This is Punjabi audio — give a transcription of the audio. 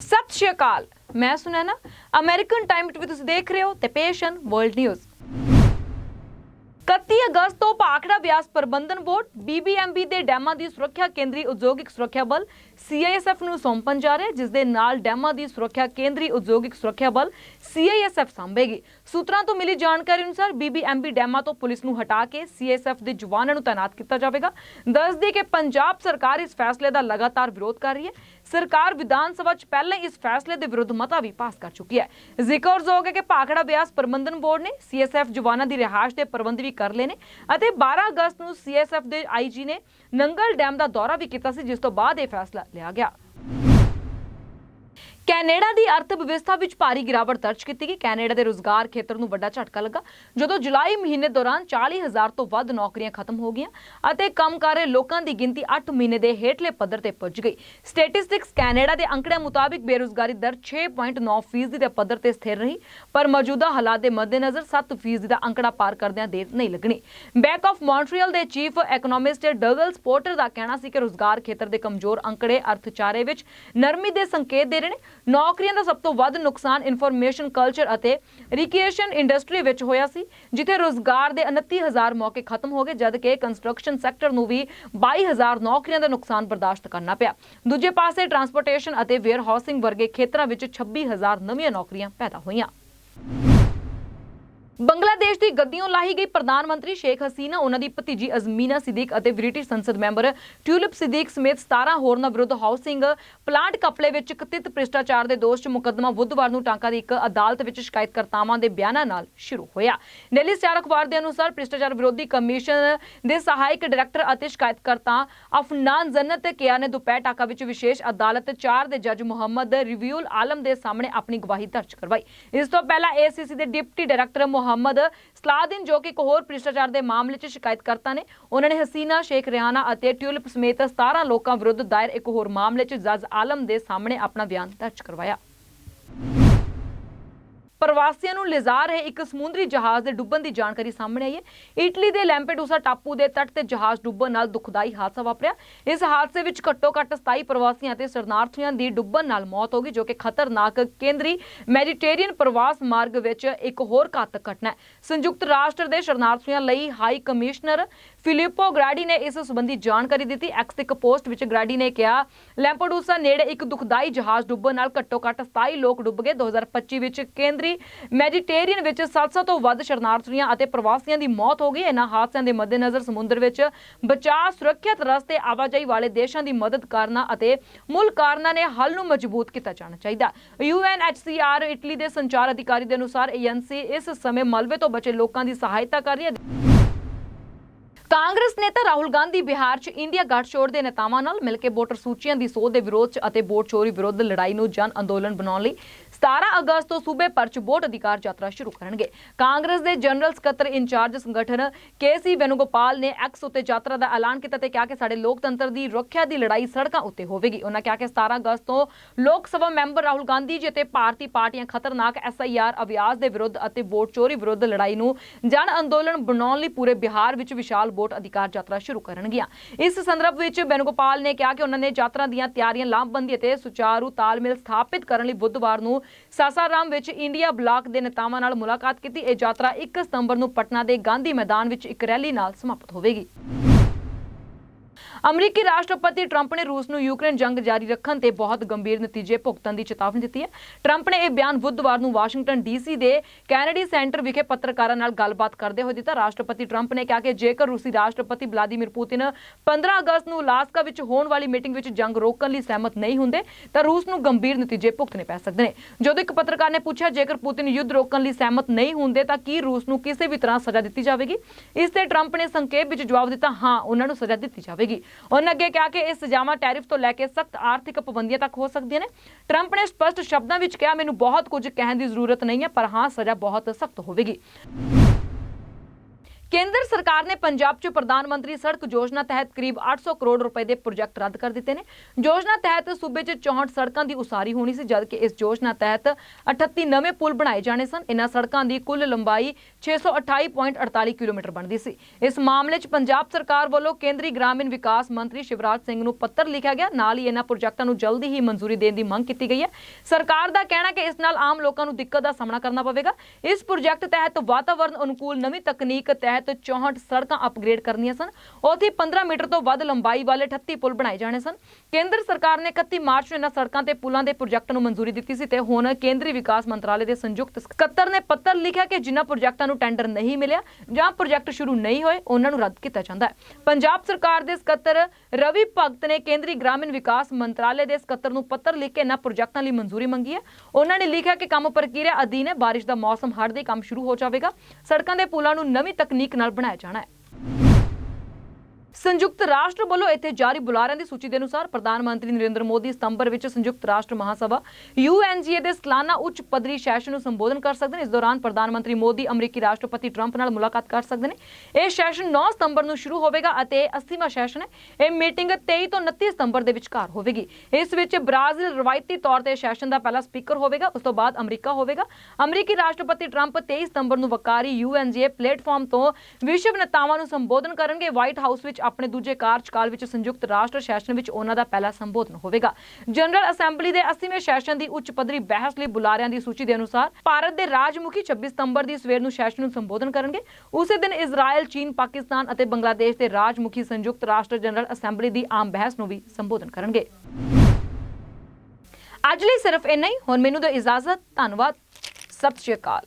ਸਤਿ ਸ਼੍ਰੀ ਅਕਾਲ। ਮੈਂ ਸੁਨੈਨਾ। ਅਮਰੀਕਨ ਟਾਈਮ ਟੀਵੀ ਤੁਸੀਂ ਦੇਖ ਰਹੇ ਹੋ ਤੇ ਪੇਸ਼ਨ ਵਰਲਡ ਨਿਊਜ਼। 31 ਅਗਸਤ ਤੋਂ ਭਾਖੜਾ ਵਿਆਸ ਪ੍ਰਬੰਧਨ ਬੋਰਡ BBMB ਦੇ ਡੈਮਾਂ ਦੀ ਸੁਰੱਖਿਆ ਕੇਂਦਰੀ ਉਦਯੋਗਿਕ ਸੁਰੱਖਿਆ ਬਲ CISF ਨੂੰ ਸੌਂਪਣ ਜਾ ਰਿਹਾ, ਜਿਸ ਦੇ ਨਾਲ ਡੈਮਾਂ ਦੀ ਸੁਰੱਖਿਆ ਕੇਂਦਰੀ ਉਦਯੋਗਿਕ ਸੁਰੱਖਿਆ ਬਲ CISF ਸੰਭੇਗੀ। ਸੂਤਰਾਂ ਤੋਂ ਮਿਲੀ ਜਾਣਕਾਰੀ ਅਨੁਸਾਰ BBMB ਡੈਮਾਂ ਤੋਂ ਪੁਲਿਸ ਨੂੰ ਹਟਾ ਕੇ CISF ਦੇ ਜਵਾਨਾਂ ਨੂੰ ਤਾਇਨਾਤ ਕੀਤਾ ਜਾਵੇਗਾ। ਦੱਸਦੀ ਕਿ ਪੰਜਾਬ ਸਰਕਾਰ ਇਸ ਫੈਸਲੇ ਦਾ ਲਗਾਤਾਰ ਵਿਰੋਧ ਕਰ ਰਹੀ ਹੈ। ਸਰਕਾਰ ਵਿਧਾਨ ਸਭਾ 'ਚ ਪਹਿਲਾਂ ਇਸ ਫੈਸਲੇ ਦੇ ਵਿਰੁੱਧ ਮਤਾ ਵੀ ਪਾਸ ਕਰ ਚੁੱਕੀ ਹੈ। ਜ਼ਿਕਰਯੋਗ ਹੈ ਕਿ ਭਾਖੜਾ ਬਿਆਸ ਪ੍ਰਬੰਧਨ ਬੋਰਡ ਨੇ CSF ਜਵਾਨਾਂ ਦੀ ਰਿਹਾਇਸ਼ ਦੇ ਪ੍ਰਬੰਧ ਵੀ ਕਰ ਲਏ ਨੇ ਅਤੇ 12 ਅਗਸਤ ਨੂੰ CSF ਦੇ ਆਈਜੀ ਨੇ ਨੰਗਲ ਡੈਮ ਦਾ ਦੌਰਾ ਵੀ ਕੀਤਾ ਸੀ, ਜਿਸ ਤੋਂ ਬਾਅਦ ਇਹ ਫੈਸਲਾ ਲਿਆ ਗਿਆ। ਕੈਨੇਡਾ ਦੀ ਅਰਥ ਵਿਵਸਥਾ ਵਿੱਚ ਭਾਰੀ ਗਿਰਾਵਟ ਦਰਜ ਕੀਤੀ ਗਈ। ਕੈਨੇਡਾ ਦੇ ਰੋਜ਼ਗਾਰ ਖੇਤਰ ਨੂੰ ਵੱਡਾ ਝਟਕਾ ਲੱਗਾ, ਜਦੋਂ ਜੁਲਾਈ ਮਹੀਨੇ ਦੌਰਾਨ 40000 ਤੋਂ ਵੱਧ ਨੌਕਰੀਆਂ ਖਤਮ ਹੋ ਗਈਆਂ ਅਤੇ ਕੰਮ ਕਰ ਰਹੇ ਲੋਕਾਂ ਦੀ ਗਿਣਤੀ 8 ਮਹੀਨੇ ਦੇ ਹੇਠਲੇ ਪੱਧਰ ਤੇ ਪਹੁੰਚ ਗਈ। ਸਟੈਟਿਸਟਿਕਸ ਕੈਨੇਡਾ ਦੇ ਅੰਕੜਿਆਂ ਮੁਤਾਬਿਕ ਬੇਰੁਜ਼ਗਾਰੀ ਦਰ 6.9 ਫੀਸਦੀ ਦੇ ਪੱਧਰ ਤੇ ਸਥਿਰ ਰਹੀ, ਪਰ ਮੌਜੂਦਾ ਹਾਲਾਤ ਦੇ ਮੱਦੇਨਜ਼ਰ 7 ਫੀਸਦੀ ਦਾ ਅੰਕੜਾ ਪਾਰ ਕਰਦਿਆਂ ਦੇਰ ਨਹੀਂ ਲੱਗਣੀ। ਬੈਂਕ ਆਫ ਮੌਂਟਰੀਅਲ ਦੇ ਚੀਫ ਇਕਨੋਮਿਸਟ ਡਗਲਸ ਪੋਰਟਰ ਦਾ ਕਹਿਣਾ ਸੀ ਕਿ ਰੋਜ਼ਗਾਰ ਖੇਤਰ ਦੇ ਕਮਜ਼ੋਰ ਅੰਕੜੇ ਅਰਥਚਾਰੇ ਵਿੱਚ ਨਰਮੀ ਦੇ ਸੰਕੇਤ ਦੇ ਰਹੇ ਨੇ। ਨੌਕਰੀਆਂ ਦਾ ਸਭ ਤੋਂ ਵੱਧ ਨੁਕਸਾਨ ਇਨਫੋਰਮੇਸ਼ਨ ਕਲਚਰ ਅਤੇ ਰਿਕ੍ਰੀਏਸ਼ਨ ਇੰਡਸਟਰੀ ਵਿੱਚ ਹੋਇਆ ਸੀ, ਜਿੱਥੇ ਰੋਜ਼ਗਾਰ ਦੇ 29000 ਮੌਕੇ ਖਤਮ ਹੋ ਗਏ, ਜਦਕਿ ਕੰਸਟਰਕਸ਼ਨ ਸੈਕਟਰ ਨੂੰ ਵੀ 22000 ਨੌਕਰੀਆਂ ਦਾ ਨੁਕਸਾਨ ਬਰਦਾਸ਼ਤ ਕਰਨਾ ਪਿਆ। ਦੂਜੇ ਪਾਸੇ ਟਰਾਂਸਪੋਰਟੇਸ਼ਨ ਅਤੇ ਵੇਅਰ ਹਾਊਸਿੰਗ ਵਰਗੇ ਖੇਤਰਾਂ ਵਿੱਚ 26000 ਨਵੀਆਂ ਨੌਕਰੀਆਂ ਪੈਦਾ ਹੋਈਆਂ। ਬੰਗਲਾਦੇਸ਼ ਦੀ ਗੱਦੀਆਂ ਲਾਹੀ ਗਈ ਪ੍ਰਧਾਨ ਮੰਤਰੀ ਸ਼ੇਖ ਹਸੀਨਾ, ਉਹਨਾਂ ਦੀ ਭਤੀਜੀ ਅਜ਼ਮੀਨਾ ਸਿੱਦੀਕ ਅਤੇ ਬ੍ਰਿਟਿਸ਼ ਸੰਸਦ ਮੈਂਬਰ ਟਿਊਲਿਪ ਸਿੱਦੀਕ ਸਮੇਤ 17 ਹੋਰਨਾਂ ਵਿਰੁੱਧ ਹਾਊਸਿੰਗ ਪਲਾਂਟ ਕਪਲੇ ਵਿੱਚ ਕਥਿਤ ਭ੍ਰਿਸ਼ਟਾਚਾਰ ਦੇ ਦੋਸ਼ 'ਚ ਮੁਕੱਦਮਾ ਬੁੱਧਵਾਰ ਨੂੰ ਟਾਂਕਾ ਦੀ ਇੱਕ ਅਦਾਲਤ ਵਿੱਚ ਸ਼ਿਕਾਇਤਕਰਤਾਵਾਂ ਦੇ ਬਿਆਨਾਂ ਨਾਲ ਸ਼ੁਰੂ ਹੋਇਆ। ਡੇਲੀ ਸਟਾਰ ਅਖਬਾਰ ਦੇ ਅਨੁਸਾਰ ਭ੍ਰਿਸ਼ਟਾਚਾਰ ਵਿਰੋਧੀ ਕਮਿਸ਼ਨ ਦੇ ਸਹਾਇਕ ਡਾਇਰੈਕਟਰ ਅਤੇ ਸ਼ਿਕਾਇਤਕਰਤਾ ਅਫਨਾਨ ਜੰਨਤ ਕਿਆ ਨੇ ਦੁਪਹਿਰ ਟਾਕਾ ਵਿੱਚ ਵਿਸ਼ੇਸ਼ ਅਦਾਲਤ 4 ਦੇ ਜੱਜ ਮੁਹੰਮਦ ਰਿਵਿਊਲ ਆਲਮ ਦੇ ਸਾਹਮਣੇ ਆਪਣੀ ਗਵਾਹੀ ਦਰਜ ਕਰਵਾਈ। ਇਸ ਤੋਂ ਪਹਿਲਾਂ ਏਸੀਸੀ ਦੇ ਡਿਪਟੀ ਡਾਇਰੈਕਟਰ ਮੁਹੰਮਦ ਮੁਹੰਮਦ ਸਲਾਦੀਨ ਜੋ ਕਿ ਇੱਕ ਹੋਰ ਭ੍ਰਿਸ਼ਟਾਚਾਰ ਦੇ ਮਾਮਲੇ 'ਚ ਸ਼ਿਕਾਇਤਕਰਤਾ ਨੇ, ਉਹਨਾਂ ਨੇ ਹਸੀਨਾ, ਸ਼ੇਖ ਰਿਹਾਨਾ ਅਤੇ ਟਿਊਲਿਪ ਸਮੇਤ 17 ਲੋਕਾਂ ਵਿਰੁੱਧ ਦਾਇਰ ਇੱਕ ਹੋਰ ਮਾਮਲੇ 'ਚ ਜੱਜ ਆਲਮ ਦੇ ਸਾਹਮਣੇ ਆਪਣਾ ਬਿਆਨ ਦਰਜ ਕਰਵਾਇਆ। ਪ੍ਰਵਾਸੀਆਂ ਨੂੰ ਲਿਜਾ ਰਹੇ ਇੱਕ ਸਮੁੰਦਰੀ ਜਹਾਜ਼ ਦੇ ਡੁੱਬਣ ਦੀ ਜਾਣਕਾਰੀ ਸਾਹਮਣੇ ਆਈ ਹੈ। ਇਟਲੀ ਦੇ ਲੈਂਪੇਡੂਸਾ ਟਾਪੂ ਦੇ ਤੱਟ ਤੇ ਜਹਾਜ਼ ਡੁੱਬਣ ਨਾਲ ਦੁਖਦਾਈ ਹਾਦਸਾ ਵਾਪਰਿਆ। ਇਸ ਹਾਦਸੇ ਵਿੱਚ ਘੱਟੋ-ਘੱਟ 27 ਪ੍ਰਵਾਸੀਆਂ ਅਤੇ ਸ਼ਰਨਾਰਥੀਆਂ ਦੀ ਡੁੱਬਣ ਨਾਲ ਮੌਤ ਹੋ ਗਈ, ਜੋ ਕਿ ਖਤਰਨਾਕ ਕੇਂਦਰੀ ਮੈਡੀਟੇਰੀਅਨ ਪ੍ਰਵਾਸ ਮਾਰਗ ਵਿੱਚ ਇੱਕ ਹੋਰ ਘਾਤਕ ਘਟਨਾ ਹੈ। ਸੰਯੁਕਤ ਰਾਸ਼ਟਰ ਦੇ ਸ਼ਰਨਾਰਥੀਆਂ ਲਈ ਹਾਈ ਕਮਿਸ਼ਨਰ ਫਿਲਿਪੋ ਗ੍ਰਾਡੀ ਨੇ ਇਸ ਸੰਬੰਧੀ ਜਾਣਕਾਰੀ ਦਿੱਤੀ। ਐਕਸ ਤੇ ਇੱਕ ਪੋਸਟ ਵਿੱਚ ਗ੍ਰਾਡੀ ਨੇ ਕਿਹਾ, ਲੈਂਪੇਡੂਸਾ ਨੇੜੇ ਇੱਕ ਦੁਖਦਾਈ ਜਹਾਜ਼ ਡੁੱਬਣ ਨਾਲ ਘੱਟੋ-ਘੱਟ 27 ਲੋਕ ਡੁੱਬ ਗਏ। 2025 ਵਿੱਚ ਕੇਂਦਰੀ ਮੈਡੀਟੇਰੀਅਨ ਵਿੱਚ 700 ਤੋਂ ਵੱਧ ਸ਼ਰਨਾਰਥੀਆਂ ਅਤੇ ਪ੍ਰਵਾਸੀਆਂ ਦੀ ਮੌਤ ਹੋ ਗਈ। ਇਹਨਾਂ ਹਾਦਸਿਆਂ ਦੇ ਮੱਦੇਨਜ਼ਰ ਸਮੁੰਦਰ ਵਿੱਚ ਬਚਾਅ, ਸੁਰੱਖਿਅਤ ਰਸਤੇ, ਆਵਾਜਾਈ ਵਾਲੇ ਦੇਸ਼ਾਂ ਦੀ ਮਦਦ ਕਰਨਾ ਅਤੇ ਮੁੱਲ ਕਾਰਨਾਂ ਨੇ ਹੱਲ ਨੂੰ ਮਜ਼ਬੂਤ ਕੀਤਾ ਜਾਣਾ ਚਾਹੀਦਾ। ਯੂਐਨਐਚਸੀਆਰ ਇਟਲੀ ਦੇ ਸੰਚਾਰ ਅਧਿਕਾਰੀ ਦੇ ਅਨੁਸਾਰ ਏਜੰਸੀ ਇਸ ਸਮੇਂ ਮਲਬੇ ਤੋਂ ਬਚੇ ਲੋਕਾਂ ਦੀ ਸਹਾਇਤਾ ਕਰ ਰਹੀ ਹੈ। ਕਾਂਗਰਸ ਨੇਤਾ ਰਾਹੁਲ ਗਾਂਧੀ ਬਿਹਾਰ 'ਚ ਇੰਡੀਆ ਗੱਠਜੋੜ ਦੇ ਨੇਤਾਵਾਂ ਨਾਲ ਮਿਲ ਕੇ ਵੋਟਰ ਸੂਚੀਆਂ ਦੀ ਸੋਧ ਦੇ ਵਿਰੋਧ 'ਚ ਅਤੇ ਵੋਟ ਚੋਰੀ ਵਿਰੁੱਧ ਲੜਾਈ ਨੂੰ ਜਨ ਅੰਦੋਲਨ ਬਣਾਉਣ ਲਈ 17 ਅਗਸਤ ਤੋਂ ਸੂਬੇ ਭਰ ਵੋਟ ਅਧਿਕਾਰ ਯਾਤਰਾ ਸ਼ੁਰੂ ਕਰਨਗੇ। ਕਾਂਗਰਸ ਦੇ ਜਨਰਲ ਸਕੱਤਰ ਇੰਚਾਰਜ ਸੰਗਠਨ ਕੇਸੀ ਵੈਨੂਗੋਪਾਲ ਨੇ ਐਕਸ ਉੱਤੇ ਯਾਤਰਾ ਦਾ ਐਲਾਨ ਕੀਤਾ ਤੇ ਕਿਹਾ ਕਿ ਸਾਡੇ ਲੋਕਤੰਤਰ ਦੀ ਰੱਖਿਆ ਦੀ ਲੜਾਈ ਸੜਕਾਂ ਉੱਤੇ ਹੋਵੇਗੀ। ਉਹਨਾਂ ਕਿਹਾ ਕਿ 17 ਅਗਸਤ ਤੋਂ ਲੋਕ ਸਭਾ ਮੈਂਬਰ ਰਾਹੁਲ ਗਾਂਧੀ ਜੀ ਅਤੇ ਭਾਰਤੀ ਪਾਰਟੀਆਂ ਖਤਰਨਾਕ ਐਸਆਈਆਰ ਅਭਿਆਸ ਦੇ ਵਿਰੁੱਧ ਅਤੇ ਵੋਟ ਚੋਰੀ ਵਿਰੁੱਧ ਲੜਾਈ ਨੂੰ ਜਨ ਅੰਦੋਲਨ ਬਣਾਉਣ ਲਈ ਪੂਰੇ ਬਿਹਾਰ ਵਿੱਚ ਵਿਸ਼ਾਲ ਵੋਟ ਅਧਿਕਾਰ ਯਾਤਰਾ ਸ਼ੁਰੂ ਕਰਨਗੀਆਂ। ਇਸ ਸੰਦਰਭ ਵਿੱਚ ਵੈਨੂਗੋਪਾਲ ਨੇ ਕਿਹਾ ਕਿ ਉਹਨਾਂ ਨੇ ਯਾਤਰਾ ਦੀਆਂ ਤਿਆਰੀਆਂ ਲਾਮਬੰਦੀ ਅਤੇ ਸੁਚਾਰੂ ਤਾਲਮੇਲ ਸਥਾਪਿਤ ਕਰਨ ਲਈ ਬੁੱਧਵਾਰ ਨੂੰ ਸਾਸਾਰਾਮ ਵਿੱਚ ਇੰਡੀਆ ਬਲਾਕ ਦੇ ਨੇਤਾਵਾਂ ਨਾਲ ਮੁਲਾਕਾਤ ਕੀਤੀ। ਇਹ ਯਾਤਰਾ 1 ਸਤੰਬਰ ਨੂੰ ਪਟਨਾ ਦੇ ਗਾਂਧੀ ਮੈਦਾਨ ਵਿੱਚ ਇੱਕ ਰੈਲੀ ਨਾਲ ਸਮਾਪਤ ਹੋਵੇਗੀ। ਅਮਰੀਕੀ ਰਾਸ਼ਟਰਪਤੀ ਟਰੰਪ ਨੇ ਰੂਸ ਨੂੰ ਯੂਕਰੇਨ ਜੰਗ ਜਾਰੀ ਰੱਖਣ ਤੇ ਬਹੁਤ ਗੰਭੀਰ ਨਤੀਜੇ ਭੁਗਤਣ ਦੀ ਚੇਤਾਵਨੀ ਦਿੱਤੀ ਹੈ। ਟਰੰਪ ਨੇ ਇਹ ਬਿਆਨ ਬੁੱਧਵਾਰ ਨੂੰ ਵਾਸ਼ਿੰਗਟਨ ਡੀਸੀ ਦੇ ਕੈਨੇਡੀ ਸੈਂਟਰ ਵਿਖੇ ਪੱਤਰਕਾਰਾਂ ਨਾਲ ਗੱਲਬਾਤ ਕਰਦੇ ਹੋਏ ਦਿੱਤਾ। ਰਾਸ਼ਟਰਪਤੀ ਟਰੰਪ ਨੇ ਕਿਹਾ ਕਿ ਜੇਕਰ ਰੂਸੀ ਰਾਸ਼ਟਰਪਤੀ ਵਲਾਦੀਮੀਰ ਪੁਤਿਨ 15 ਅਗਸਤ ਨੂੰ ਅਲਾਸਕਾ ਵਿੱਚ ਹੋਣ ਵਾਲੀ ਮੀਟਿੰਗ ਵਿੱਚ ਜੰਗ ਰੋਕਣ ਲਈ ਸਹਿਮਤ ਨਹੀਂ ਹੁੰਦੇ, ਤਾਂ ਰੂਸ ਨੂੰ ਗੰਭੀਰ ਨਤੀਜੇ ਭੁਗਤਣੇ ਪੈ ਸਕਦੇ ਨੇ। ਜਦੋਂ ਇੱਕ ਪੱਤਰਕਾਰ ਨੇ ਪੁੱਛਿਆ, ਜੇਕਰ ਪੁਤਿਨ ਯੁੱਧ ਰੋਕਣ ਲਈ ਸਹਿਮਤ ਨਹੀਂ ਹੁੰਦੇ, ਤਾਂ ਕੀ ਰੂਸ ਨੂੰ ਕਿਸੇ ਵੀ ਤਰ੍ਹਾਂ ਸਜ਼ਾ ਦਿੱਤੀ ਜਾਵੇਗੀ? ਇਸ ਤੇ ਟਰੰਪ ਨੇ ਸੰਖੇਪ ਵਿੱਚ ਜਵਾਬ ਦਿੱਤਾ, ਹਾਂ, ਉਹਨਾਂ ਨੂੰ ਸਜ਼ਾ ਦਿੱਤੀ ਜਾਵੇਗੀ। ਉਹਨਾਂ ਅੱਗੇ ਕਿਹਾ ਕਿ ਇਹ ਸਜ਼ਾਵਾਂ ਟੈਰਿਫ ਤੋਂ ਲੈ ਕੇ ਸਖਤ ਆਰਥਿਕ ਪਾਬੰਦੀਆਂ ਤੱਕ ਹੋ ਸਕਦੀਆਂ ਨੇ। ਟਰੰਪ ਨੇ ਸਪਸ਼ਟ ਸ਼ਬਦਾਂ ਵਿੱਚ ਕਿਹਾ, ਮੈਨੂੰ ਬਹੁਤ ਕੁਝ ਕਹਿਣ ਦੀ ਜ਼ਰੂਰਤ ਨਹੀਂ ਹੈ, ਪਰ ਹਾਂ, ਸਜ਼ਾ ਬਹੁਤ ਸਖਤ ਹੋਵੇਗੀ। ਕੇਂਦਰ ਸਰਕਾਰ ਨੇ ਪੰਜਾਬ 'ਚ ਪ੍ਰਧਾਨ ਮੰਤਰੀ ਸੜਕ ਯੋਜਨਾ ਤਹਿਤ ਕਰੀਬ 800 ਕਰੋੜ ਰੁਪਏ ਦੇ ਪ੍ਰੋਜੈਕਟ ਰੱਦ ਕਰ ਦਿੱਤੇ ਨੇ। ਯੋਜਨਾ ਤਹਿਤ ਸੂਬੇ 'ਚ 64 ਸੜਕਾਂ ਦੀ ਉਸਾਰੀ ਹੋਣੀ ਸੀ, ਜਦਕਿ ਇਸ ਯੋਜਨਾ ਤਹਿਤ 38 ਨਵੇਂ ਪੁਲ ਬਣਾਏ ਜਾਣੇ ਸਨ। ਇਨ੍ਹਾਂ ਸੜਕਾਂ ਦੀ ਕੁੱਲ ਲੰਬਾਈ 628.48 ਕਿਲੋਮੀਟਰ ਬਣਦੀ ਸੀ। ਇਸ ਮਾਮਲੇ 'ਚ ਪੰਜਾਬ ਸਰਕਾਰ ਵੱਲੋਂ ਕੇਂਦਰੀ ਗ੍ਰਾਮੀਣ ਵਿਕਾਸ ਮੰਤਰੀ ਸ਼ਿਵਰਾਜ ਸਿੰਘ ਨੂੰ ਪੱਤਰ ਲਿਖਿਆ ਗਿਆ। ਨਾਲ ਹੀ ਇਹਨਾਂ ਪ੍ਰੋਜੈਕਟਾਂ ਨੂੰ ਜਲਦੀ ਹੀ ਮਨਜ਼ੂਰੀ ਦੇਣ ਦੀ ਮੰਗ ਕੀਤੀ ਗਈ ਹੈ। ਸਰਕਾਰ ਦਾ ਕਹਿਣਾ ਕਿ ਇਸ ਨਾਲ ਆਮ ਲੋਕਾਂ ਨੂੰ ਦਿੱਕਤ ਦਾ ਸਾਹਮਣਾ ਕਰਨਾ ਪਵੇਗਾ। ਇਸ ਪ੍ਰੋਜੈਕਟ ਤਹਿਤ ਵਾਤਾਵਰਣ ਅਨੁਕੂਲ ਨਵੀਂ ਤਕਨੀਕ ਤਹਿਤ 64 ਸੜਕਾਂ ਅਪਗ੍ਰੇਡ ਕਰਨੀਆਂ ਸਨ। ਉੱਥੇ 15 ਮੀਟਰ ਤੋਂ ਵੱਧ ਲੰਬਾਈ ਵਾਲੇ 38 ਪੁਲ ਬਣਾਏ ਜਾਣੇ ਸਨ। ਕੇਂਦਰ ਸਰਕਾਰ ਨੇ 31 ਮਾਰਚ ਨੂੰ ਇਹਨਾਂ ਸੜਕਾਂ ਤੇ ਪੁਲਾਂ ਦੇ ਪ੍ਰੋਜੈਕਟ ਨੂੰ ਮਨਜ਼ੂਰੀ ਦਿੱਤੀ ਸੀ ਤੇ ਹੁਣ ਕੇਂਦਰੀ ਵਿਕਾਸ ਮੰਤਰਾਲੇ ਦੇ ਸੰਯੁਕਤ ਸਕੱਤਰ ਨੇ ਪੱਤਰ ਲਿਖਿਆ ਕਿ ਜਿਨ੍ਹਾਂ ਪ੍ਰੋਜੈਕਟਾਂ ਨੂੰ ਟੈਂਡਰ ਨਹੀਂ ਮਿਲਿਆ ਜਾਂ ਪ੍ਰੋਜੈਕਟ ਸ਼ੁਰੂ ਨਹੀਂ ਹੋਏ, ਉਹਨਾਂ ਨੂੰ ਰੱਦ ਕੀਤਾ ਜਾਂਦਾ ਹੈ। ਪੰਜਾਬ ਸਰਕਾਰ ਦੇ ਸਕੱਤਰ ਰਵੀ ਭਗਤ ਨੇ ਕੇਂਦਰੀ ਗ੍ਰਾਮੀਣ ਵਿਕਾਸ ਮੰਤਰਾਲੇ ਦੇ ਸਕੱਤਰ ਨੂੰ ਪੱਤਰ ਲਿਖ ਕੇ ਇਹਨਾਂ ਪ੍ਰੋਜੈਕਟਾਂ ਲਈ ਮਨਜ਼ੂਰੀ ਮੰਗੀ ਹੈ। ਉਹਨਾਂ ਨੇ ਲਿਖਿਆ ਕਿ ਕੰਮ ਪ੍ਰਕਿਰਿਆ ਅਧੀਨ ਹੈ, ਬਾਰਿਸ਼ ਦਾ ਮੌਸਮ ਹੜ੍ਹ ਦੇ ਕੰਮ ਸ਼ੁਰੂ ਹੋ ਜਾਵੇਗਾ। ਸੜਕਾਂ ਦੇ ਪੁਲਾਂ ਨੂੰ ਨਵੀਂ ਤਕਨੀਕ ਤਕਨੀਕ ਨਾਲ ਬਣਾਇਆ ਜਾਣਾ ਹੈ। ਸੰਯੁਕਤ ਰਾਸ਼ਟਰ ਵੱਲੋਂ ਇੱਥੇ ਜਾਰੀ ਬੁਲਾਰਿਆਂ ਦੀ ਸੂਚੀ ਦੇ ਅਨੁਸਾਰ ਪ੍ਰਧਾਨ ਮੰਤਰੀ ਨਰਿੰਦਰ ਮੋਦੀ ਸਤੰਬਰ ਵਿੱਚ ਸੰਯੁਕਤ ਰਾਸ਼ਟਰ ਮਹਾਸਭਾ UNGA ਦੇ ਸਾਲਾਨਾ ਉੱਚ ਪੱਧਰੀ ਸੈਸ਼ਨ ਨੂੰ ਸੰਬੋਧਨ ਕਰ ਸਕਦੇ ਨੇ। ਇਸ ਦੌਰਾਨ ਪ੍ਰਧਾਨ ਮੰਤਰੀ ਮੋਦੀ, ਅਮਰੀਕੀ ਰਾਸ਼ਟਰਪਤੀ ਟਰੰਪ ਨਾਲ ਮੁਲਾਕਾਤ ਕਰ ਸਕਦੇ ਨੇ। ਇਹ ਸੈਸ਼ਨ 9 ਸਤੰਬਰ ਨੂੰ ਸ਼ੁਰੂ ਹੋਵੇਗਾ ਅਤੇ 80ਵਾਂ ਸੈਸ਼ਨ ਹੈ। ਇਹ ਮੀਟਿੰਗ 23 ਤੋਂ 29 ਸਤੰਬਰ ਦੇ ਵਿਚਕਾਰ ਹੋਵੇਗੀ। ਇਸ ਵਿੱਚ ਬ੍ਰਾਜ਼ੀਲ ਰਵਾਇਤੀ ਤੌਰ ਤੇ ਸੈਸ਼ਨ ਦਾ ਪਹਿਲਾ ਸਪੀਕਰ ਹੋਵੇਗਾ। ਉਸ ਤੋਂ ਬਾਅਦ ਅਮਰੀਕਾ ਹੋਵੇਗਾ। ਅਮਰੀਕੀ ਰਾਸ਼ਟਰਪਤੀ ਟਰੰਪ 23 ਸਤੰਬਰ ਨੂੰ ਵਕਾਰੀ UNGA ਪਲੇਟਫਾਰਮ ਤੋਂ ਵਿਸ਼ਵ ਨੇਤਾਵਾਂ ਨੂੰ ਸੰਬੋਧਨ ਕਰਨਗੇ। ਵਾਈਟ ਹਾਊਸ ਵਿੱਚ ਵਿੱਚ, ਆਪਣੇ ਦੂਜੇ ਕਾਰਜਕਾਲ ਵਿੱਚ ਸੰਯੁਕਤ ਰਾਸ਼ਟਰ ਸੈਸ਼ਨ ਵਿੱਚ ਉਹਨਾਂ ਦਾ ਪਹਿਲਾ ਸੰਬੋਧਨ ਹੋਵੇਗਾ। ਜਨਰਲ ਅਸੈਂਬਲੀ ਦੇ 80ਵੇਂ ਸੈਸ਼ਨ ਦੀ ਉੱਚ ਪੱਧਰੀ ਬਹਿਸ ਲਈ ਬੁਲਾਰਿਆਂ ਦੀ ਸੂਚੀ ਦੇ ਅਨੁਸਾਰ ਭਾਰਤ ਦੇ ਰਾਜਮੁਖੀ 26 ਸਤੰਬਰ ਦੀ ਸਵੇਰ ਨੂੰ ਸੈਸ਼ਨ ਨੂੰ ਸੰਬੋਧਨ ਕਰਨਗੇ। ਉਸੇ ਦਿਨ ਇਜ਼ਰਾਈਲ ਚੀਨ, ਪਾਕਿਸਤਾਨ ਅਤੇ ਬੰਗਲਾਦੇਸ਼ ਦੇ ਰਾਜਮੁਖੀ ਸੰਯੁਕਤ ਰਾਸ਼ਟਰ ਜਨਰਲ ਅਸੈਂਬਲੀ ਦੀ ਆਮ ਬਹਿਸ ਨੂੰ ਵੀ ਸੰਬੋਧਨ ਕਰਨਗੇ। ਅੱਜ ਲਈ ਸਿਰਫ ਇੰਨਾ ਹੀ। ਹੁਣ ਮੈਨੂੰ ਦਿਓ ਇਜਾਜ਼ਤ। ਧੰਨਵਾਦ। ਸਤਿ ਸ਼੍ਰੀ ਅਕਾਲ।